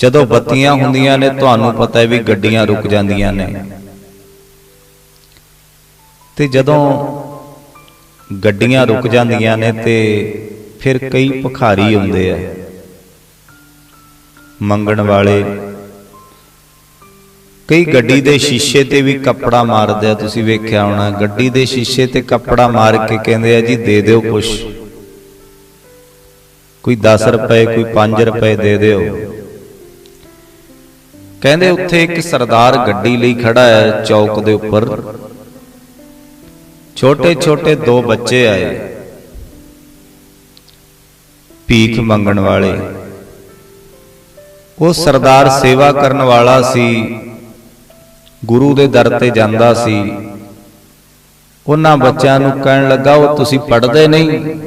ਜਦੋਂ ਬੱਤੀਆਂ ਹੁੰਦੀਆਂ ਨੇ ਤੁਹਾਨੂੰ ਪਤਾ ਹੈ ਵੀ ਗੱਡੀਆਂ ਰੁਕ ਜਾਂਦੀਆਂ ਨੇ। ਤੇ ਜਦੋਂ ਗੱਡੀਆਂ ਰੁਕ ਜਾਂਦੀਆਂ ਨੇ ਤੇ ਫਿਰ ਕਈ ਭਿਖਾਰੀ ਹੁੰਦੇ ਆ। ਮੰਗਣ ਵਾਲੇ। ਕਈ ਗੱਡੀ ਦੇ ਸ਼ੀਸ਼ੇ ਤੇ ਵੀ ਕੱਪੜਾ ਮਾਰਦੇ ਆ ਤੁਸੀਂ ਵੇਖਿਆ ਹੋਣਾ। ਗੱਡੀ ਦੇ ਸ਼ੀਸ਼ੇ ਤੇ ਕੱਪੜਾ ਮਾਰ ਕੇ ਕਹਿੰਦੇ ਆ ਜੀ ਦੇ ਦਿਓ ਕੁਛ। ਕੋਈ 10 ਰੁਪਏ ਕੋਈ 5 ਰੁਪਏ ਦੇ ਦਿਓ। ਕਹਿੰਦੇ ਉੱਥੇ ਇੱਕ ਸਰਦਾਰ ਗੱਡੀ ਲਈ ਖੜਾ ਹੈ ਚੌਕ ਦੇ ਉੱਪਰ। ਛੋਟੇ ਛੋਟੇ ਦੋ ਬੱਚੇ ਆਏ। ਭੀਖ ਮੰਗਣ ਵਾਲੇ। ਉਹ ਸਰਦਾਰ ਸੇਵਾ ਕਰਨ ਵਾਲਾ ਸੀ। ਗੁਰੂ ਦੇ ਦਰ ਤੇ ਜਾਂਦਾ ਸੀ। ਉਹਨਾਂ ਬੱਚਿਆਂ ਨੂੰ ਕਹਿਣ ਲੱਗਾ, ਉਹ ਤੁਸੀਂ ਪੜ੍ਹਦੇ ਨਹੀਂ?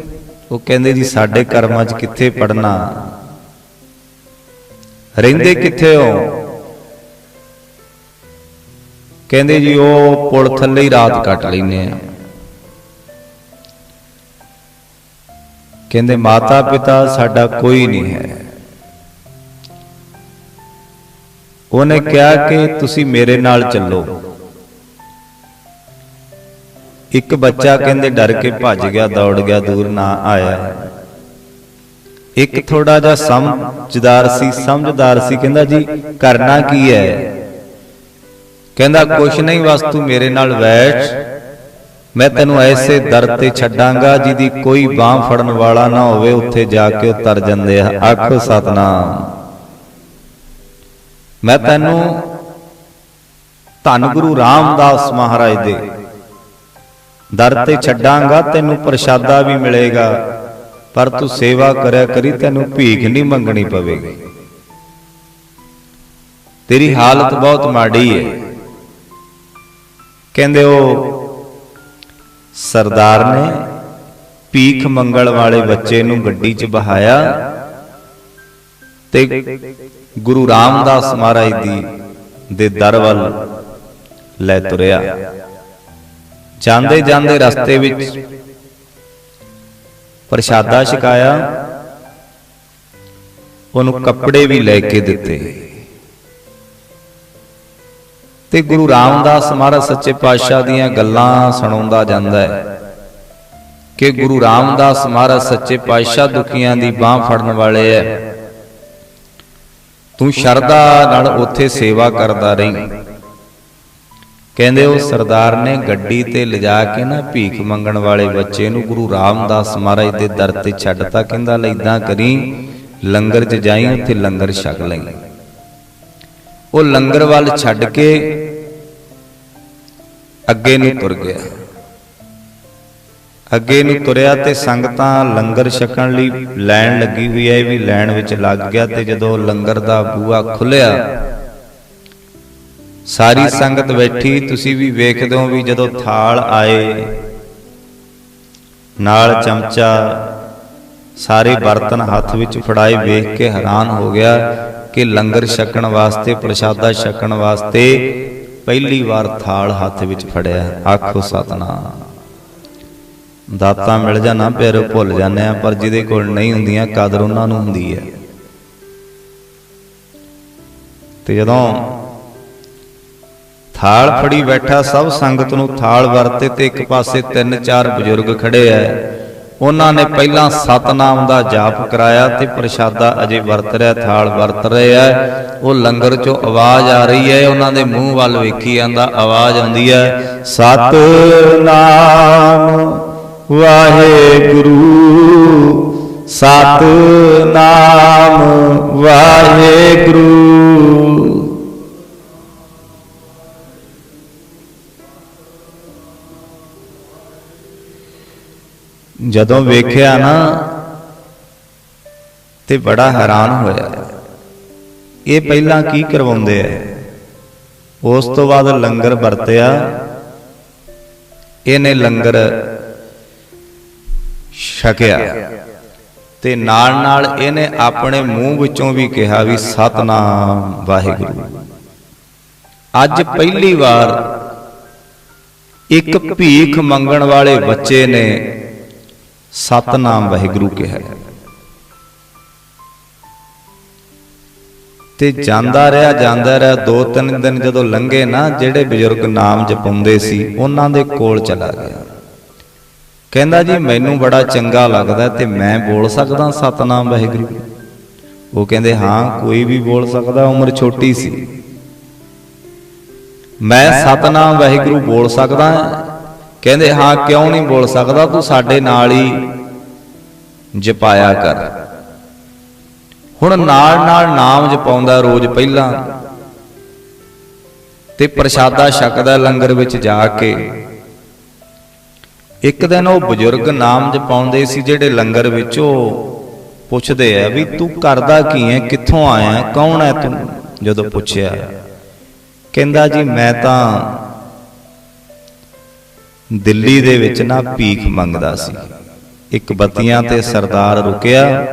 ਉਹ ਕਹਿੰਦੇ, ਜੀ, ਸਾਡੇ ਕਰਮਾਂ 'ਚ ਕਿੱਥੇ ਪੜਨਾ ਰਹਿੰਦੇ ਕਿੱਥੇ ਹੋ? ਕਹਿੰਦੇ ਜੀ, ਉਹ ਪੁਲ ਥੱਲੇ ਹੀ ਰਾਤ ਕੱਟ ਲੈਨੇ ਆ। ਕਹਿੰਦੇ, ਮਾਤਾ ਪਿਤਾ ਸਾਡਾ ਕੋਈ ਨਹੀਂ ਹੈ। ਉਹਨੇ ਕਿਹਾ ਕਿ ਤੁਸੀਂ ਮੇਰੇ ਨਾਲ ਚੱਲੋ। ਇੱਕ ਬੱਚਾ ਕਹਿੰਦੇ, ਡਰ ਕੇ ਭੱਜ ਗਿਆ, ਦੌੜ ਗਿਆ, ਦੂਰ ਨਾ ਆਇਆ। ਇੱਕ ਥੋੜਾ ਜਿਹਾ ਸਮਝਦਾਰ ਸੀ ਸਮਝਦਾਰ ਸੀ, ਕਹਿੰਦਾ ਜੀ, ਕਰਨਾ ਕੀ ਹੈ? ਕਹਿੰਦਾ ਕੁਛ ਨਹੀਂ ਬਸ ਤੂੰ ਮੇਰੇ ਨਾਲ ਬੈਠ। ਮੈਂ ਤੈਨੂੰ ਐਸੇ ਦਰ ਤੇ ਛੱਡਾਂਗਾ ਜਿਹਦੀ ਕੋਈ ਬਾਹ ਫੜਨ ਵਾਲਾ ਨਾ ਹੋਵੇ ਉੱਥੇ ਜਾ ਕੇ ਉਤਰ ਜਾਂਦੇ ਆ। ਆਖੋ ਸਤਨਾਮ। ਮੈਂ ਤੈਨੂੰ ਧੰਨ ਗੁਰੂ ਰਾਮਦਾਸ ਮਹਾਰਾਜ ਦੇ ਦਰ ਤੇ ਛੱਡਾਂਗਾ ਤੈਨੂੰ ਪ੍ਰਸ਼ਾਦਾ ਵੀ ਮਿਲੇਗਾ। ਪਰ ਤੂੰ ਸੇਵਾ ਕਰਿਆ ਕਰੀ ਤੈਨੂੰ ਭੀਖ ਨਹੀਂ ਮੰਗਣੀ ਪਵੇਗੀ। ਤੇਰੀ ਹਾਲਤ ਬਹੁਤ ਮਾੜੀ ਹੈ ਕਹਿੰਦੇ ਉਹ ਸਰਦਾਰ ਨੇ ਭੀਖ ਮੰਗਣ ਵਾਲੇ ਬੱਚੇ ਨੂੰ ਗੱਡੀ 'ਚ ਬਹਾਇਆ ਤੇ ਗੁਰੂ ਰਾਮਦਾਸ ਮਹਾਰਾਜ ਦੀ ਦੇ ਦਰ ਵੱਲ ਲੈ ਤੁਰਿਆ। ਜਾਂਦੇ ਜਾਂਦੇ ਰਸਤੇ ਵਿੱਚ ਪ੍ਰਸ਼ਾਦਾ ਛਕਾਇਆ, ਉਹਨੂੰ ਕੱਪੜੇ ਵੀ ਲੈ ਕੇ ਦਿੱਤੇ। ਤੇ ਗੁਰੂ ਰਾਮਦਾਸ ਮਹਾਰਾਜ ਸੱਚੇ ਪਾਤਸ਼ਾਹ ਦੀਆਂ ਗੱਲਾਂ ਸੁਣਾਉਂਦਾ ਜਾਂਦਾ ਹੈ ਕਿ ਗੁਰੂ ਰਾਮਦਾਸ ਮਹਾਰਾਜ ਸੱਚੇ ਪਾਤਸ਼ਾਹ ਦੁਖੀਆਂ ਦੀ ਬਾਹ ਫੜਨ ਵਾਲੇ ਐ। ਤੂੰ ਸ਼ਰਧਾ ਨਾਲ ਉੱਥੇ ਸੇਵਾ ਕਰਦਾ ਰਹੀਂ। ਕਹਿੰਦੇ ਉਹ ਸਰਦਾਰ ਨੇ ਗੱਡੀ ਤੇ ਲਿਜਾ ਕੇ ਨਾ ਭੀਖ ਮੰਗਣ ਵਾਲੇ ਬੱਚੇ ਨੂੰ ਗੁਰੂ ਰਾਮਦਾਸ ਮਹਾਰਾਜ ਦੇ ਦਰ ਤੇ ਛੱਡਤਾ ਕਹਿੰਦਾ, ਲੈ ਕਰੀ, ਲੰਗਰ 'ਚ ਜਾਈ, ਉੱਥੇ ਲੰਗਰ ਛਕ ਲਈ। ਉਹ ਲੰਗਰ ਵੱਲ ਛੱਡ ਕੇ ਅੱਗੇ ਨੂੰ ਤੁਰ ਗਿਆ। ਅੱਗੇ ਨੂੰ ਤੁਰਿਆ ਤੇ ਸੰਗਤਾਂ ਲੰਗਰ ਛਕਣ ਲਈ ਲੈਣ ਲੱਗੀ ਹੋਈ ਹੈ, ਇਹ ਵੀ ਲੈਣ ਵਿੱਚ ਲੱਗ ਗਿਆ ਤੇ ਜਦੋਂ ਲੰਗਰ ਦਾ ਬੂਹਾ ਖੁੱਲਿਆ ਸਾਰੀ ਸੰਗਤ ਬੈਠੀ, ਤੁਸੀਂ ਵੀ ਵੇਖਦੇ ਹੋ ਵੀ ਜਦੋਂ ਥਾਲ ਆਏ, ਨਾਲ ਚਮਚਾ, ਸਾਰੇ ਬਰਤਨ ਹੱਥ ਵਿੱਚ ਫੜਾਏ, ਵੇਖ ਕੇ ਹੈਰਾਨ ਹੋ ਗਿਆ ਕਿ ਲੰਗਰ ਛਕਣ ਵਾਸਤੇ, ਪ੍ਰਸ਼ਾਦਾ ਛਕਣ ਵਾਸਤੇ ਪਹਿਲੀ ਵਾਰ ਥਾਲ ਹੱਥ ਵਿੱਚ ਫੜਿਆ। ਆਖੋ ਸਤਨਾਮ। ਦਾਤਾ ਮਿਲ ਜਾਣਾ, ਪਿਆਰੇ ਭੁੱਲ ਜਾਂਦੇ ਆ, ਪਰ ਜਿਹਦੇ ਕੋਲ ਨਹੀਂ ਹੁੰਦੀਆਂ, ਕਦਰ ਉਹਨਾਂ ਨੂੰ ਹੁੰਦੀ ਹੈ। ਤੇ ਜਦੋਂ ਥਾਲ ਫੜੀ ਬੈਠਾ, ਸਭ ਸੰਗਤ ਨੂੰ ਥਾਲ ਵਰਤੇ ਤੇ ਇੱਕ ਪਾਸੇ ਤਿੰਨ ਚਾਰ ਬਜ਼ੁਰਗ ਖੜੇ ਐ ਉਹਨਾਂ ਨੇ ਪਹਿਲਾਂ ਸਤਨਾਮ ਦਾ ਜਾਪ ਕਰਾਇਆ ਤੇ ਪ੍ਰਸ਼ਾਦਾ ਅਜੇ ਵਰਤ ਰਿਹਾ, ਥਾਲ ਵਰਤ ਰਹੇ ਐ ਉਹ ਲੰਗਰ ਚੋਂ ਆਵਾਜ਼ ਆ ਰਹੀ ਹੈ, ਉਹਨਾਂ ਦੇ ਮੂੰਹ ਵੱਲ ਵੇਖੀ ਜਾਂਦਾ, ਆਵਾਜ਼ ਆਉਂਦੀ ਹੈ, ਸਤਨਾਮ, ਵਾਹਿਗੁਰੂ ਸਤਨਾਮ, ਵਾਹਿਗੁਰੂ। ਜਦੋਂ ਵੇਖਿਆ ਨਾ ਤੇ ਬੜਾ ਹੈਰਾਨ ਹੋਇਆ। ਇਹ ਪਹਿਲਾਂ ਕੀ ਕਰਵਾਉਂਦੇ ਐ ਉਸ ਤੋਂ ਬਾਅਦ ਲੰਗਰ ਵਰਤਿਆ। ਇਹਨੇ ਲੰਗਰ ਛਕਿਆ। ਤੇ ਨਾਲ ਨਾਲ ਇਹਨੇ ਆਪਣੇ ਮੂੰਹ ਵਿੱਚੋਂ ਵੀ ਕਿਹਾ ਵੀ ਸਤਨਾਮ ਵਾਹਿਗੁਰੂ। ਅੱਜ ਪਹਿਲੀ ਵਾਰ ਇੱਕ ਭੀਖ ਮੰਗਣ ਵਾਲੇ ਬੱਚੇ ਨੇ ਸਤਨਾਮ ਵਾਹਿਗੁਰੂ ਕਿਹਾ। ਤੇ ਤੇ ਜਾਂਦਾ ਰਿਹਾ ਜਾਂਦਾ ਰਿਹਾ ਦੋ ਤਿੰਨ ਦਿਨ ਜਦੋਂ ਲੰਘੇ ਨਾ ਜਿਹੜੇ ਬਜ਼ੁਰਗ ਨਾਮ ਜਪਾਉਂਦੇ ਸੀ ਉਹਨਾਂ ਦੇ ਕੋਲ ਚਲਾ ਗਿਆ। ਕਹਿੰਦਾ ਜੀ ਮੈਨੂੰ ਬੜਾ ਚੰਗਾ ਲੱਗਦਾ ਤੇ ਮੈਂ ਬੋਲ ਸਕਦਾ ਸਤਨਾਮ ਵਾਹਿਗੁਰੂ ਉਹ ਕਹਿੰਦੇ ਹਾਂ ਕੋਈ ਵੀ ਬੋਲ ਸਕਦਾ ਉਮਰ ਛੋਟੀ ਸੀ। ਮੈਂ ਸਤਨਾਮ ਵਾਹਿਗੁਰੂ ਬੋਲ ਸਕਦਾ। ਕਹਿੰਦੇ, ਹਾਂ, ਕਿਉਂ ਨਹੀਂ ਬੋਲ ਸਕਦਾ? ਤੂੰ ਸਾਡੇ ਨਾਲ ਹੀ ਜਪਾਇਆ ਕਰ। ਹੁਣ ਨਾਲ ਨਾਲ ਨਾਮ ਜਪਾਉਂਦਾ ਰੋਜ਼ ਪਹਿਲਾਂ। ਤੇ ਪ੍ਰਸ਼ਾਦਾ ਛਕਦਾ ਲੰਗਰ ਵਿੱਚ ਜਾ ਕੇ। ਇੱਕ ਦਿਨ ਉਹ ਬਜ਼ੁਰਗ ਨਾਮ ਜਪਾਉਂਦੇ ਸੀ, ਜਿਹੜੇ ਲੰਗਰ ਵਿੱਚ ਉਹ ਪੁੱਛਦੇ ਆ ਵੀ, ਤੂੰ ਕਰਦਾ ਕੀ ਹੈ ਕਿੱਥੋਂ ਆਇਆ? ਕੌਣ ਹੈ ਤੂੰ? ਜਦੋਂ ਪੁੱਛਿਆ। ਕਹਿੰਦਾ, ਜੀ, ਮੈਂ ਤਾਂ ਦਿੱਲੀ ਦੇ ਵਿੱਚ ਨਾ ਭੀਖ ਮੰਗਦਾ ਸੀ। ਇੱਕ ਬੱਤੀਆਂ ਤੇ ਸਰਦਾਰ ਰੁਕਿਆ।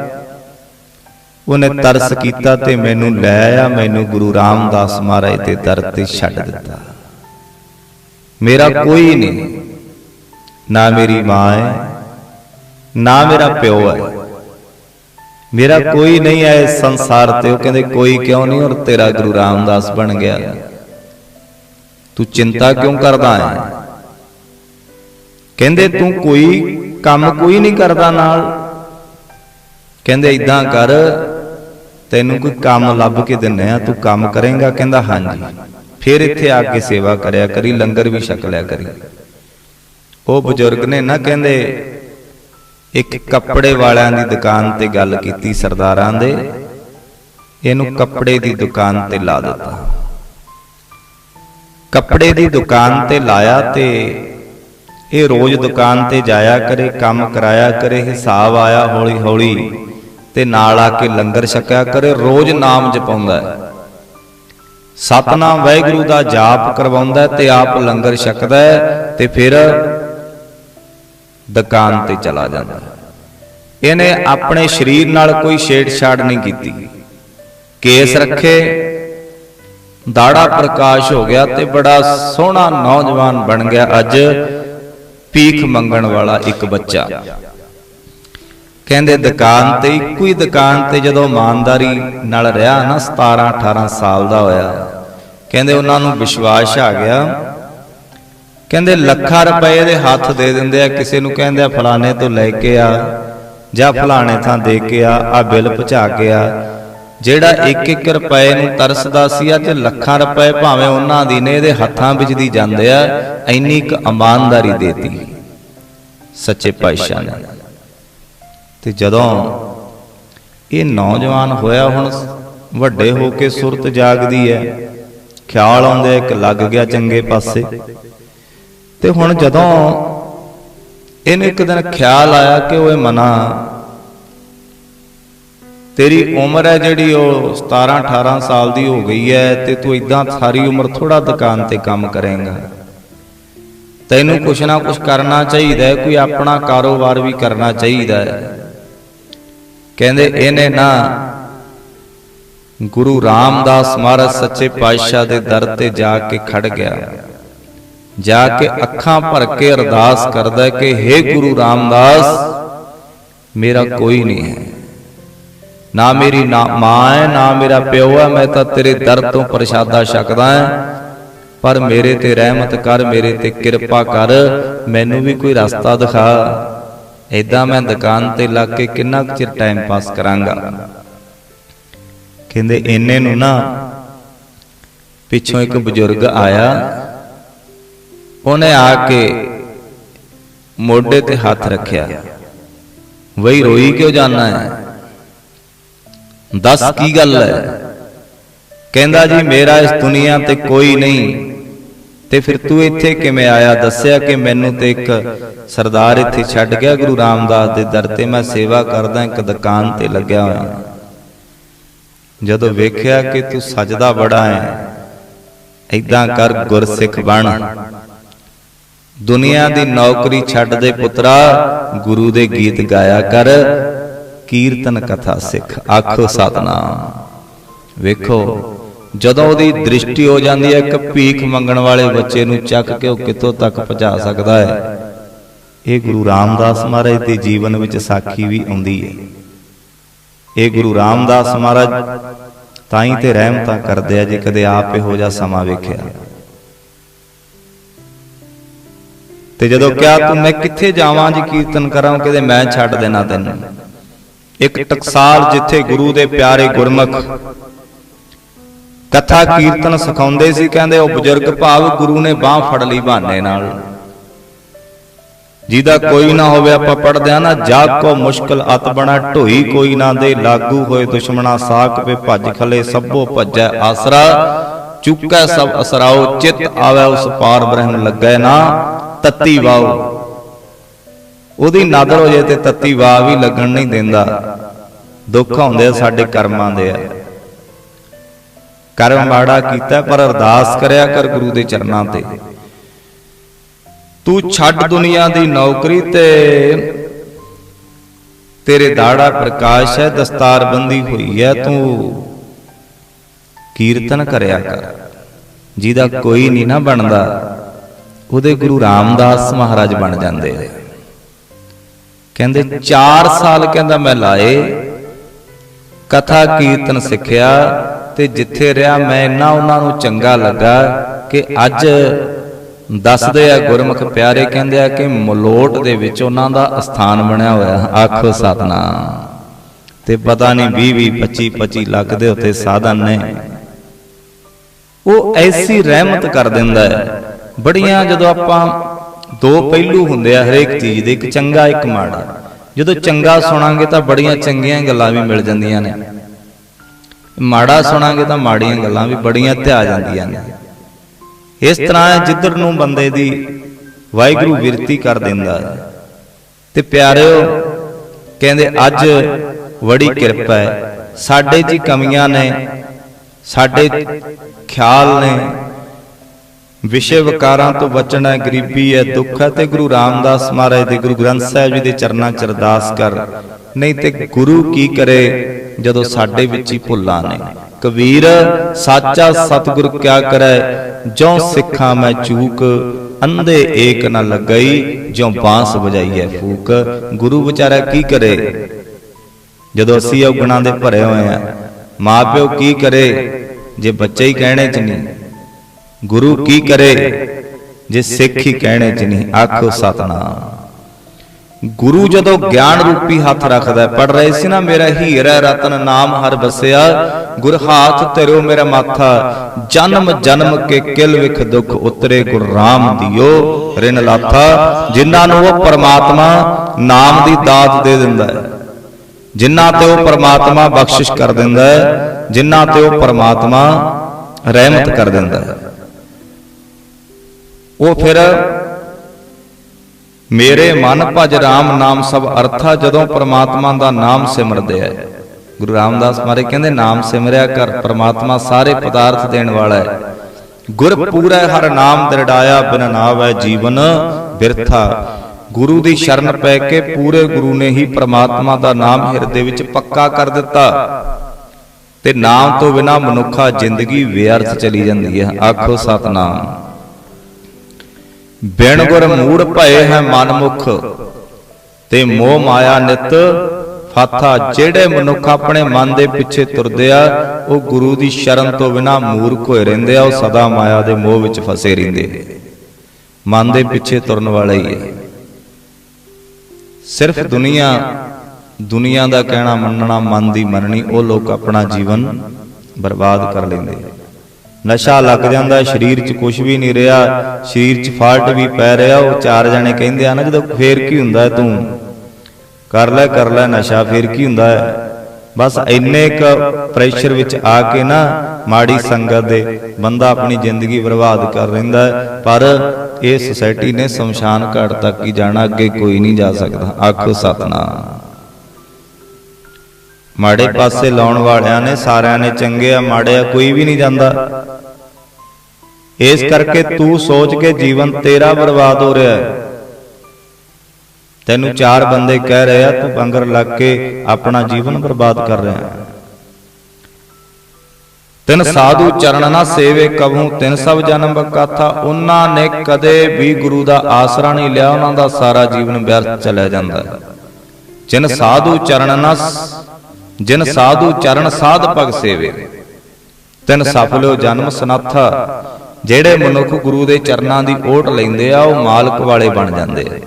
ਉਹਨੇ ਤਰਸ ਕੀਤਾ ਤੇ ਮੈਨੂੰ ਲੈ ਆਇਆ। ਮੈਨੂੰ ਗੁਰੂ ਰਾਮਦਾਸ ਮਹਾਰਾਜ ਦੇ ਦਰ ਤੇ ਛੱਡ ਦਿੱਤਾ। ਮੇਰਾ ਕੋਈ ਨਹੀਂ, ਨਾ ਮੇਰੀ ਮਾਂ ਹੈ, ਨਾ ਮੇਰਾ ਪਿਓ ਹੈ। ਮੇਰਾ ਕੋਈ ਨਹੀਂ ਹੈ ਇਸ ਸੰਸਾਰ ਤੇ। ਉਹ ਕਹਿੰਦੇ, ਕੋਈ ਕਿਉਂ ਨਹੀਂ? ਔਰ ਤੇਰਾ ਗੁਰੂ ਰਾਮਦਾਸ ਬਣ ਗਿਆ। ਤੂੰ ਚਿੰਤਾ ਕਿਉਂ ਕਰਦਾ ਹੈ? ਕਹਿੰਦੇ, ਤੂੰ ਕੋਈ ਕੰਮ ਕੋਈ ਨਹੀਂ ਕਰਦਾ ਨਾਲ। ਕਹਿੰਦੇ ਇਦਾਂ ਕਰ, ਤੈਨੂੰ ਕੋਈ ਕੰਮ ਲੱਭ ਕੇ ਦਿੰਨੇ ਆ ਤੂੰ ਕੰਮ ਕਰੇਂਗਾ। ਕਹਿੰਦਾ, ਹਾਂਜੀ। ਫਿਰ ਇੱਥੇ ਆ ਕੇ ਸੇਵਾ ਕਰਿਆ ਕਰੀ, ਲੰਗਰ ਵੀ ਛਕ ਲਿਆ ਕਰੀ। ਉਹ ਬਜ਼ੁਰਗ ਨੇ ਨਾ ਕਹਿੰਦੇ, ਇੱਕ ਕੱਪੜੇ ਵਾਲਿਆਂ ਦੀ ਦੁਕਾਨ ਤੇ ਗੱਲ ਕੀਤੀ ਸਰਦਾਰਾਂ ਦੇ। ਇਹਨੂੰ ਕੱਪੜੇ ਦੀ ਦੁਕਾਨ ਤੇ ਲਾ ਦਿੱਤਾ। ਕੱਪੜੇ ਦੀ ਦੁਕਾਨ ਤੇ ਲਾਇਆ ਤੇ ਇਹ ਰੋਜ਼ ਦੁਕਾਨ ਤੇ ਜਾਇਆ ਕਰੇ, ਕੰਮ ਕਰਾਇਆ ਕਰੇ, ਹਿਸਾਬ ਆਇਆ ਹੌਲੀ ਹੌਲੀ ਤੇ ਨਾਲ ਆ ਕੇ ਲੰਗਰ ਛਕਿਆ ਕਰੇ, ਰੋਜ਼ ਨਾਮ ਜਪਾਉਂਦਾ ਹੈ। ਸਤਨਾਮ ਵਾਹਿਗੁਰੂ ਦਾ ਜਾਪ ਕਰਵਾਉਂਦਾ ਤੇ ਆਪ ਲੰਗਰ ਛਕਦਾ ਹੈ ਤੇ ਫਿਰ ਦੁਕਾਨ ਤੇ ਚਲਾ ਜਾਂਦਾ ਇਹਨੇ ਆਪਣੇ ਸਰੀਰ ਨਾਲ ਕੋਈ ਛੇੜਛਾੜ ਨਹੀਂ ਕੀਤੀ। ਕੇਸ ਰੱਖੇ, ਦਾੜਾ ਪ੍ਰਕਾਸ਼ ਹੋ ਗਿਆ ਤੇ ਬੜਾ ਸੋਹਣਾ ਨੌਜਵਾਨ ਬਣ ਗਿਆ। ਅੱਜ ਭੀਖ ਮੰਗਣ ਵਾਲਾ ਇੱਕ ਬੱਚਾ। ਕਹਿੰਦੇ, ਦੁਕਾਨ ਤੇ ਇੱਕੋ ਹੀ ਦੁਕਾਨ ਤੇ ਜਦੋਂ ਇਮਾਨਦਾਰੀ ਨਾਲ ਰਿਹਾ ਨਾ 17 18 ਸਾਲ ਦਾ ਹੋਇਆ। ਕਹਿੰਦੇ, ਉਹਨਾਂ ਨੂੰ ਵਿਸ਼ਵਾਸ ਆ ਗਿਆ। ਕਹਿੰਦੇ, ਲੱਖਾਂ ਰੁਪਏ ਦੇ ਹੱਥ ਦੇ ਦਿੰਦੇ ਆ, ਕਿਸੇ ਨੂੰ ਕਹਿੰਦੇ ਆ, ਫਲਾਣੇ ਤੋਂ ਲੈ ਕੇ ਆ, ਜਾਂ ਫਲਾਣੇ ਥਾਂ ਦੇ ਕੇ ਆ ਆ ਬਿੱਲ ਪਹੁੰਚਾ ਕੇ ਆ। ਜਿਹੜਾ 1-1 ਰੁਪਏ ਨੂੰ ਤਰਸਦਾ ਸੀ ਅੱਜ ਲੱਖਾਂ ਰੁਪਏ ਭਾਵੇਂ ਉਹਨਾਂ ਦੀ ਨੇ ਇਹਦੇ ਹੱਥਾਂ ਵਿੱਚ ਦੀ ਜਾਂਦੇ ਆ, ਇੰਨੀ ਕੁ ਇਮਾਨਦਾਰੀ ਦੇਤੀ। ਸੱਚੇ ਪਾਤਸ਼ਾਹ ਨੇ। ਤੇ ਜਦੋਂ ਇਹ ਨੌਜਵਾਨ ਹੋਇਆ, ਹੁਣ ਵੱਡੇ ਹੋ ਕੇ ਸੁਰਤ ਜਾਗਦੀ ਹੈ। ਖਿਆਲ ਆਉਂਦੇ, ਇੱਕ ਲੱਗ ਗਿਆ ਚੰਗੇ ਪਾਸੇ। ਤੇ ਹੁਣ ਜਦੋਂ ਇਹਨੂੰ ਇੱਕ ਦਿਨ ਖਿਆਲ ਆਇਆ ਕਿ ਓਏ ਮਨਾ ਤੇਰੀ ਉਮਰ ਹੈ ਜਿਹੜੀ ਉਹ 17 18 ਸਾਲ ਦੀ ਹੋ ਗਈ ਹੈ ਤੇ ਤੂੰ ਇਦਾਂ ਸਾਰੀ ਉਮਰ ਥੋੜਾ ਦੁਕਾਨ ਤੇ ਕੰਮ ਕਰੇਂਗਾ। ਤੈਨੂੰ ਕੁਛ ਨਾ ਕੁਛ ਕਰਨਾ ਚਾਹੀਦਾ ਹੈ ਕੋਈ ਆਪਣਾ ਕਾਰੋਬਾਰ ਵੀ ਕਰਨਾ ਚਾਹੀਦਾ ਹੈ। ਕਹਿੰਦੇ ਇਹਨੇ ਨਾ ਗੁਰੂ ਰਾਮਦਾਸ ਮਹਾਰਾਜ ਸੱਚੇ ਪਾਤਸ਼ਾਹ ਦੇ ਦਰ ਤੇ ਜਾ ਕੇ ਖੜ ਗਿਆ। ਜਾ ਕੇ ਅੱਖਾਂ ਭਰ ਕੇ ਅਰਦਾਸ ਕਰਦਾ ਹੈ ਕਿ हे ਗੁਰੂ ਰਾਮਦਾਸ ਮੇਰਾ ਕੋਈ ਨਹੀਂ ਹੈ। ਨਾ ਮੇਰੀ ਨਾ ਮਾਂ ਹੈ, ਨਾ ਮੇਰਾ ਪਿਓ ਹੈ, ਮੈਂ ਤਾਂ ਤੇਰੇ ਦਰ ਤੋਂ ਪ੍ਰਸ਼ਾਦਾ ਛਕਦਾ ਹਾਂ। ਪਰ ਮੇਰੇ ਤੇ ਰਹਿਮਤ ਕਰ, ਮੇਰੇ ਤੇ ਕਿਰਪਾ ਕਰ, ਮੈਨੂੰ ਵੀ ਕੋਈ ਰਸਤਾ ਦਿਖਾ। ਐਦਾਂ ਮੈਂ ਦੁਕਾਨ ਤੇ ਲੱਗ ਕੇ ਕਿੰਨਾ ਕੁ ਚਿਰ ਟਾਈਮ ਪਾਸ ਕਰਾਂਗਾ। ਕਹਿੰਦੇ ਇੰਨੇ ਨੂੰ ਨਾ ਪਿੱਛੋਂ ਇੱਕ ਬਜ਼ੁਰਗ ਆਇਆ। ਉਹਨੇ ਆ ਕੇ ਮੋਢੇ ਤੇ ਹੱਥ ਰੱਖਿਆ। ਵਈ ਰੋਈ ਕਿਉਂ ਜਾਣਾ ਹੈ? ਦੱਸ ਕੀ ਗੱਲ ਹੈ? ਕਹਿੰਦਾ ਜੀ, ਮੇਰਾ ਇਸ ਦੁਨੀਆ ਤੇ ਕੋਈ ਨਹੀਂ। ਤੇ ਫਿਰ ਤੂੰ ਇੱਥੇ ਕਿਵੇਂ ਆਇਆ? ਦੱਸਿਆ ਕਿ ਮੈਨੂੰ ਤੇ ਇੱਕ ਸਰਦਾਰ ਇੱਥੇ ਛੱਡ ਗਿਆ। ਗੁਰੂ ਰਾਮਦਾਸ ਦੇ ਦਰ ਤੇ ਮੈਂ ਸੇਵਾ ਕਰਦਾ, ਇੱਕ ਦੁਕਾਨ ਤੇ ਲੱਗਿਆ ਹੋਇਆ। ਜਦੋਂ ਵੇਖਿਆ ਕਿ ਤੂੰ ਸਜਦਾ ਬੜਾ ਹੈ ਐਦਾਂ ਕਰ ਗੁਰਸਿੱਖ ਬਣ। ਦੁਨੀਆ ਦੀ ਨੌਕਰੀ ਛੱਡ ਦੇ ਪੁੱਤਰਾ, ਗੁਰੂ ਦੇ ਗੀਤ ਗਾਇਆ ਕਰ। ਕੀਰਤਨ ਕਥਾ ਸਿੱਖ। ਆਖੋ ਸਤਨਾਮ। ਵੇਖੋ, ਜਦੋਂ ਉਹਦੀ ਦ੍ਰਿਸ਼ਟੀ ਹੋ ਜਾਂਦੀ ਹੈ, ਇੱਕ ਭੀਖ ਮੰਗਣ ਵਾਲੇ ਬੱਚੇ ਨੂੰ ਚੱਕ ਕੇ ਉਹ ਕਿੱਥੋਂ ਤੱਕ ਪਹੁੰਚਾ ਸਕਦਾ ਹੈ? ਇਹ ਗੁਰੂ ਰਾਮਦਾਸ ਮਹਾਰਾਜ ਦੇ ਜੀਵਨ ਵਿੱਚ ਸਾਖੀ ਵੀ ਆਉਂਦੀ ਹੈ। ਇਹ ਗੁਰੂ ਰਾਮਦਾਸ ਮਹਾਰਾਜ ਤਾਂ ਹੀ ਤੇ ਰਹਿਮਤਾਂ ਕਰਦੇ ਆ, ਜੇ ਕਦੇ ਆਪ ਇਹੋ ਜਿਹਾ ਸਮਾਂ ਵੇਖਿਆ। ਤੇ ਜਦੋਂ ਕਿਹਾ, ਤੂੰ ਮੈਂ ਕਿੱਥੇ ਜਾਵਾਂ, ਜੀ ਕੀਰਤਨ ਕਰਾਂ ਕਿਤੇ ਮੈਂ ਛੱਡ ਦੇਣਾ ਤੈਨੂੰ। ਇੱਕ ਟਕਸਾਲ ਜਿੱਥੇ ਗੁਰੂ ਦੇ ਪਿਆਰੇ ਗੁਰਮੁਖ ਕਥਾ ਕੀਰਤਨ ਸਿਖਾਉਂਦੇ ਸੀ, ਕਹਿੰਦੇ ਉਹ ਬਜ਼ੁਰਗ ਭਾਵ ਗੁਰੂ ਨੇ ਬਾਹ ਫੜ ਲਈ ਬਹਾਨੇ ਨਾਲ। ਜਿਹਦਾ ਕੋਈ ਨਾ ਹੋਵੇ ਆਪਾਂ ਪੜਦੇ ਆ ਨਾ ਜਾਗ ਕੋ ਮੁਸ਼ਕਲ ਅਤ ਬਣਾ, ਢੋਈ ਕੋਈ ਨਾ ਦੇ, ਲਾਗੂ ਹੋਏ ਦੁਸ਼ਮਣਾ ਸਾਖ ਪੇ ਭੱਜ ਖਲੇ, ਸਭੋ ਭੱਜੈ ਆਸਰਾ। ਚੁੱਕੈ ਸਭ ਅਸਰਾਓ, ਚਿਤ ਆਵੇ ਉਸ ਪਾਰ ਬ੍ਰਹਮ ਲੱਗੈ ਨਾ, ਤਤੀ ਵਾਓ। ਉਹਦੀ ਨਦਰ ਹੋ ਜੇ ਤੇ ਤੱਤੀ ਵਾਹ ਵੀ ਲੱਗਣ ਨਹੀਂ ਦਿੰਦਾ। ਦੁੱਖ ਆਉਂਦੇ ਆ ਸਾਡੇ ਕਰਮਾਂ ਦੇ ਆ। ਕਰਮ ਮਾੜਾ ਕੀਤਾ ਪਰ ਅਰਦਾਸ ਕਰਿਆ ਕਰ ਗੁਰੂ ਦੇ ਚਰਨਾਂ ਤੇ। ਤੂੰ ਛੱਡ ਦੁਨੀਆ ਦੀ ਨੌਕਰੀ ਤੇ। ਤੇਰੇ ਦਾੜਾ ਪ੍ਰਕਾਸ਼ ਹੈ ਦਸਤਾਰ ਬੰਦੀ ਹੋਈ ਹੈ, ਤੂੰ ਕੀਰਤਨ ਕਰਿਆ ਕਰ। ਜਿਹਦਾ ਕੋਈ ਨਹੀਂ ਨਾ ਬਣਦਾ, ਉਹਦੇ ਗੁਰੂ ਰਾਮਦਾਸ ਮਹਾਰਾਜ ਬਣ ਜਾਂਦੇ ਆ। ਕਹਿੰਦੇ 4 ਸਾਲ ਕਹਿੰਦਾ ਮੈਂ ਲਾਏ, ਕਥਾ ਕੀਰਤਨ ਸਿੱਖਿਆ ਤੇ ਜਿੱਥੇ ਰਿਹਾ ਮੈਂ ਇੰਨਾ ਉਹਨਾਂ ਨੂੰ ਚੰਗਾ ਲੱਗਾ ਕਿ ਅੱਜ ਦੱਸਦੇ ਆ ਗੁਰਮੁਖ ਪਿਆਰੇ ਕਹਿੰਦੇ ਆ ਕਿ ਮਲੋਟ ਦੇ ਵਿੱਚ ਉਹਨਾਂ ਦਾ ਅਸਥਾਨ ਬਣਿਆ ਹੋਇਆ, ਆਖੋ ਸਤਨਾਮ। ਤੇ ਪਤਾ ਨਹੀਂ 20 20 25 25 ਲੱਖ ਦੇ ਉੱਤੇ ਸਾਧਨ ਨੇ। ਉਹ ਐਸੀ ਰਹਿਮਤ ਕਰ ਦਿੰਦਾ ਹੈ। ਬੜੀਆਂ ਜਦੋਂ ਆਪਾਂ ਦੋ ਪਹਿਲੂ ਹੁੰਦੇ ਆ ਹਰੇਕ ਚੀਜ਼ ਦੇ, ਇੱਕ ਚੰਗਾ, ਇੱਕ ਮਾੜਾ। ਜਦੋਂ ਚੰਗਾ ਸੁਣਾਂਗੇ ਤਾਂ ਬੜੀਆਂ ਚੰਗੀਆਂ ਗੱਲਾਂ ਵੀ ਮਿਲ ਜਾਂਦੀਆਂ ਨੇ। ਮਾੜਾ ਸੁਣਾਂਗੇ ਤਾਂ ਮਾੜੀਆਂ ਗੱਲਾਂ ਵੀ ਬੜੀਆਂ ਧਿਆ ਜਾਂਦੀਆਂ ਨੇ। ਇਸ ਤਰ੍ਹਾਂ ਜਿੱਧਰ ਨੂੰ ਬੰਦੇ ਦੀ ਵਾਹਿਗੁਰੂ ਵਿਰਤੀ ਕਰ ਦਿੰਦਾ ਹੈ। ਤੇ ਪਿਆਰਿਓ, ਕਹਿੰਦੇ, ਅੱਜ ਬੜੀ ਕਿਰਪਾ ਹੈ। ਸਾਡੇ ਜੀ ਕਮੀਆਂ ਨੇ, ਸਾਡੇ ਖਿਆਲ ਨੇ ਵਿਸ਼ੇ ਵਿਕਾਰਾਂ ਤੋਂ ਬਚਣਾ ਹੈ, ਗਰੀਬੀ ਹੈ, ਦੁੱਖ ਹੈ ਤੇ ਗੁਰੂ ਰਾਮਦਾਸ ਮਹਾਰਾਜ ਦੇ ਗੁਰੂ ਗ੍ਰੰਥ ਸਾਹਿਬ ਜੀ ਦੇ ਚਰਨਾਂ ਚ ਅਰਦਾਸ ਕਰ। ਨਹੀਂ ਤੇ ਗੁਰੂ ਕੀ ਕਰੇ ਜਦੋਂ ਸਾਡੇ ਵਿੱਚ ਹੀ ਭੁੱਲਾਂ ਨੇ? ਕਬੀਰ, ਸਾਚਾ ਸਤਿਗੁਰ ਕਿਆ ਕਰੈ? ਜੋ ਸਿੱਖਾਂ ਮੈਂ ਚੂਕ, ਅੰਧੇ ਏਕ ਨਾ ਲੱਗਈ ਜੋ ਬਾਂਸ ਵਜਾਈਐ ਫੂਕ। ਗੁਰੂ ਵਿਚਾਰਾ ਕੀ ਕਰੇ? ਜਦੋਂ ਅਸੀਂ ਔਗਣਾਂ ਦੇ ਭਰੇ ਹੋਏ ਆ ਮਾਪਿਓ ਕੀ ਕਰੇ? ਜੇ ਬੱਚੇ ਹੀ ਕਹਿਣੇ ਚ ਨਹੀਂ ਗੁਰੂ ਕੀ ਕਰੇ ਜੇ ਸਿੱਖ ਹੀ ਕਹਿਣੇ ਚ ਨਹੀਂ ਆਖੋ ਸਤਨਾਮ। ਗੁਰੂ ਜਦੋਂ ਗਿਆਨ ਰੂਪੀ ਹੱਥ ਰੱਖਦਾ ਪੜ ਰਹੇ ਸੀ ਨਾ ਮੇਰਾ ਹੀਰਾ ਰਤਨ ਨਾਮ ਹਰ ਬਸਿਆ ਗੁਰ ਹਾਥ ਧਰਿਓ ਮੇਰਾ ਮਾਥਾ ਜਨਮ ਜਨਮ ਕੇ ਕਿਲ ਵਿਖ ਦੁਖ ਉਤਰੇ ਗੁਰ ਰਾਮ ਦਿਓ ਰਿਨ ਲਾਥਾ ਜਿਨ੍ਹਾਂ ਨੂੰ ਉਹ ਪਰਮਾਤਮਾ ਨਾਮ ਦੀ ਦਾਤ ਦੇ ਦਿੰਦਾ ਹੈ। ਜਿਨ੍ਹਾਂ ਤੇ ਉਹ ਪਰਮਾਤਮਾ ਬਖਸ਼ਿਸ਼ ਕਰ ਦਿੰਦਾ ਹੈ ਜਿਨ੍ਹਾਂ ਤੇ ਉਹ ਪਰਮਾਤਮਾ ਰਹਿਮਤ ਕਰ ਦਿੰਦਾ ਹੈ। ਉਹ ਫਿਰ ਮੇਰੇ ਮਨ ਭਜ RAM ਨਾਮ ਸਭ ਅਰਥਾ ਜਦੋਂ ਪ੍ਰਮਾਤਮਾ ਦਾ ਨਾਮ ਸਿਮਰਦੇ ਆ। ਗੁਰੂ ਰਾਮਦਾਸ ਮਾਰੇ ਕਹਿੰਦੇ, ਨਾਮ ਸਿਮਰਿਆ ਕਰ, ਪ੍ਰਮਾਤਮਾ ਸਾਰੇ ਪਦਾਰਥ ਦੇਣ ਵਾਲਾ ਹੈ। ਗੁਰ ਪੂਰਾ ਹਰ ਨਾਮ ਦਰੜਾਇਆ ਬਿਨ ਨਾਵੈ ਜੀਵਨ ਬਿਰਥਾ। ਗੁਰੂ ਦੀ ਸ਼ਰਨ ਪੈ ਕੇ ਪੂਰੇ ਗੁਰੂ ਨੇ ਹੀ ਪ੍ਰਮਾਤਮਾ ਦਾ ਨਾਮ ਹਿਰਦੇ ਵਿੱਚ ਪੱਕਾ ਕਰ ਦਿੱਤਾ। ਤੇ ਨਾਮ ਤੋਂ ਬਿਨਾ ਮਨੁੱਖਾ ਜ਼ਿੰਦਗੀ ਵਿਅਰਥ ਚਲੀ ਜਾਂਦੀ ਹੈ। ਆਖੋ ਸਤਨਾਮ। ਬਿਨ ਗੁਰ ਮੂੜ ਭਏ ਹੈ ਮਨ ਮੁਖ ਤੇ ਮੋਹ ਮਾਇਆ ਨਿਤ ਫਾਥਾ ਜਿਹੜੇ ਮਨੁੱਖ ਆਪਣੇ ਮਨ ਦੇ ਪਿੱਛੇ ਤੁਰਦੇ ਆ, ਉਹ ਗੁਰੂ ਦੀ ਸ਼ਰਨ ਤੋਂ ਬਿਨਾ ਮੂਰਖ ਹੋਏ ਰਹਿੰਦੇ ਆ, ਉਹ ਸਦਾ ਮਾਇਆ ਦੇ ਮੋਹ ਵਿੱਚ ਫਸੇ ਰਹਿੰਦੇ ਮਨ ਦੇ ਪਿੱਛੇ ਤੁਰਨ ਵਾਲਾ ਹੀ ਹੈ। ਸਿਰਫ ਦੁਨੀਆ ਦੁਨੀਆ ਦਾ ਕਹਿਣਾ ਮੰਨਣਾ, ਮਨ ਦੀ ਮੰਨਣੀ ਉਹ ਲੋਕ ਆਪਣਾ ਜੀਵਨ ਬਰਬਾਦ ਕਰ ਲੈਂਦੇ ਨਸ਼ਾ ਲੱਗ ਜਾਂਦਾ ਸਰੀਰ 'ਚ ਕੁਝ ਵੀ ਨਹੀਂ ਰਿਹਾ ਸਰੀਰ 'ਚ ਫਾਲਟ ਵੀ ਪੈ ਰਿਹਾ ਉਹ ਚਾਰ ਜਣੇ ਕਹਿੰਦੇ ਆ ਨਾ ਜਦੋਂ ਫੇਰ ਕੀ ਹੁੰਦਾ ਤੂੰ? ਕਰ ਲੈ ਕਰ ਲੈ ਨਸ਼ਾ ਫੇਰ ਕੀ ਹੁੰਦਾ ਹੈ? ਬਸ ਇੰਨੇ ਕ ਪ੍ਰੈਸ਼ਰ ਵਿੱਚ ਆ ਕੇ ਨਾ ਮਾੜੀ ਸੰਗਤ ਦੇ ਬੰਦਾ ਆਪਣੀ ਜ਼ਿੰਦਗੀ ਬਰਬਾਦ ਕਰ ਲੈਂਦਾ ਹੈ ਪਰ ਇਹ ਸੁਸਾਇਟੀ ਨੇ ਸ਼ਮਸ਼ਾਨ ਘਾਟ ਤੱਕ ਹੀ ਜਾਣਾ ਅੱਗੇ ਕੋਈ ਨਹੀਂ ਜਾ ਸਕਦਾ। ਆਖੋ ਸਤਨਾਮ। ਮਾੜੇ ਪਾਸੇ ਲਾਉਣ ਵਾਲਿਆਂ ਨੇ ਸਾਰਿਆਂ ਨੇ ਚੰਗੇ ਆ ਮਾੜੇ ਆ ਕੋਈ ਵੀ ਨਹੀਂ ਜਾਂਦਾ। ਇਸ ਕਰਕੇ ਤੂੰ ਸੋਚ ਕੇ ਜੀਵਨ ਤੇਰਾ ਬਰਬਾਦ ਹੋ ਰਿਹਾ ਹੈ ਤੈਨੂੰ ਚਾਰ ਬੰਦੇ ਕਹਿ ਰਹੇ ਆ ਤੂੰ ਬੰਗਰ ਲੱਗ ਕੇ ਆਪਣਾ ਜੀਵਨ ਬਰਬਾਦ ਕਰ ਰਿਹਾ ਹੈ। ਤਿਨ ਸਾਧੂ ਚਰਨ ਨਾ ਸੇਵੇ ਕਬਹੂ ਤਿਨ ਸਭ ਜਨਮ ਬਕਾਥਾ ਉਹਨਾਂ ਨੇ ਕਦੇ ਵੀ ਗੁਰੂ ਦਾ ਆਸਰਾ ਨਹੀਂ ਲਿਆ ਉਹਨਾਂ ਦਾ ਸਾਰਾ ਜੀਵਨ ਵਿਅਰਥ ਚਲਿਆ ਜਾਂਦਾ ਜਿਨ ਸਾਧੂ ਚਰਨ ਨਾ ਜਿਨ ਸਾਧੂ ਚਰਨ ਸਾਧ ਭਗ ਸੇਵੇ ਤਿਨ ਸਫਲਿਓ ਜਨਮ ਸਨਾਥਾ। ਜਿਹੜੇ ਮਨੁੱਖ ਗੁਰੂ ਦੇ ਚਰਨਾਂ ਦੀ ਓਟ ਲੈਂਦੇ ਆ ਉਹ ਮਾਲਕ ਵਾਲੇ ਬਣ ਜਾਂਦੇ। ਆ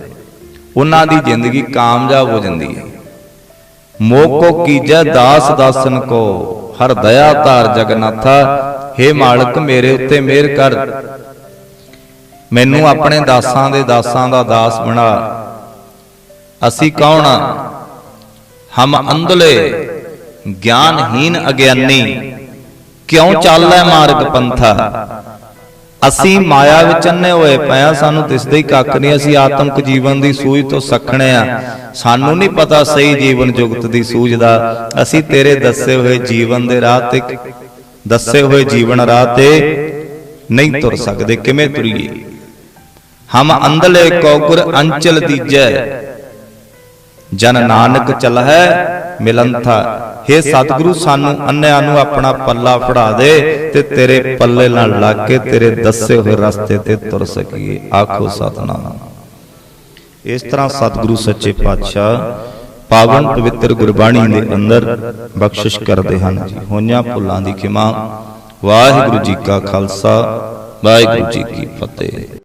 ਉਹਨਾਂ ਦੀ ਜ਼ਿੰਦਗੀ ਕਾਮਯਾਬ ਹੋ ਜਾਂਦੀ ਹੈ ਮੋਹ ਕੋ ਕੀਜੈ ਦਾਸ ਦਾਸਨ ਕੋ ਹਰ ਦਇਆ ਧਾਰ ਜਗਨਾਥਾ। हे ਮਾਲਕ ਮੇਰੇ ਉੱਤੇ ਮਿਹਰ ਕਰ। ਮੈਨੂੰ ਆਪਣੇ ਦਾਸਾਂ ਦੇ ਦਾਸਾਂ ਦਾ ਦਾਸ ਬਣਾ। ਅਸੀਂ ਕੌਣ ਹਮ ਅੰਧਲੇ। ਗਿਆਨਹੀਨ ਅਗਿਆਨੀ। ਕਿਉਂ ਚੱਲੈ ਮਾਰਗ ਪੰਥਾ? ਅਸੀਂ ਮਾਇਆ ਵਿੱਚ ਅੰਨੇ ਹੋਏ ਪਏ ਆ, ਸਾਨੂੰ ਦਿਸਦਾ ਹੀ ਕੱਖ ਨਹੀਂ। ਅਸੀਂ ਆਤਮਿਕ ਜੀਵਨ ਦੀ ਸੂਝ ਤੋਂ ਸਖਣੇ ਆ। ਸਾਨੂੰ ਨਹੀਂ ਪਤਾ ਸਹੀ ਜੀਵਨ ਜੁਗਤ ਦੀ ਸੂਝ ਦਾ। ਅਸੀਂ ਤੇਰੇ ਦੱਸੇ ਹੋਏ ਜੀਵਨ ਦੇ ਰਾਹ ਤੇ, ਦੱਸੇ ਹੋਏ ਜੀਵਨ ਰਾਹ ਤੇ ਨਹੀਂ ਤੁਰ ਸਕਦੇ। ਕਿਵੇਂ ਤੁਰੀਏ? ਹਮ ਅੰਧਲੇ ਕੋ ਗੁਰ ਅੰਚਲ ਦੀਜੈ। ਜਨ ਨਾਨਕ ਚਲਹਿ ਮਿਲੰਥਾ हे ਸਤਿਗੁਰੂ, ਸਾਨੂੰ ਅੰਨਿਆਂ ਨੂੰ ਆਪਣਾ ਪੱਲਾ ਫੜਾ ਦੇ ਤੇ ਤੇਰੇ ਪੱਲੇ ਨਾਲ ਲੱਗ ਕੇ ਤੇਰੇ ਦੱਸੇ ਹੋਏ ਰਸਤੇ ਤੇ ਤੁਰ ਸਕੀਏ। ਆਖੋ ਸਤਨਾਮ। ਇਸ ਤਰ੍ਹਾਂ ਸਤਿਗੁਰੂ ਸੱਚੇ ਪਾਤਸ਼ਾਹ ਪਾਵਨ ਪਵਿੱਤਰ ਗੁਰਬਾਣੀ ਦੇ ਅੰਦਰ ਬਖਸ਼ਿਸ਼ ਕਰਦੇ ਹਨ ਜੀ। ਹੋਈਆਂ ਭੁੱਲਾਂ ਦੀ ਖਿਮਾ। ਵਾਹਿਗੁਰੂ ਜੀ ਕਾ ਖਾਲਸਾ, ਵਾਹਿਗੁਰੂ ਜੀ ਕੀ ਫਤਿਹ।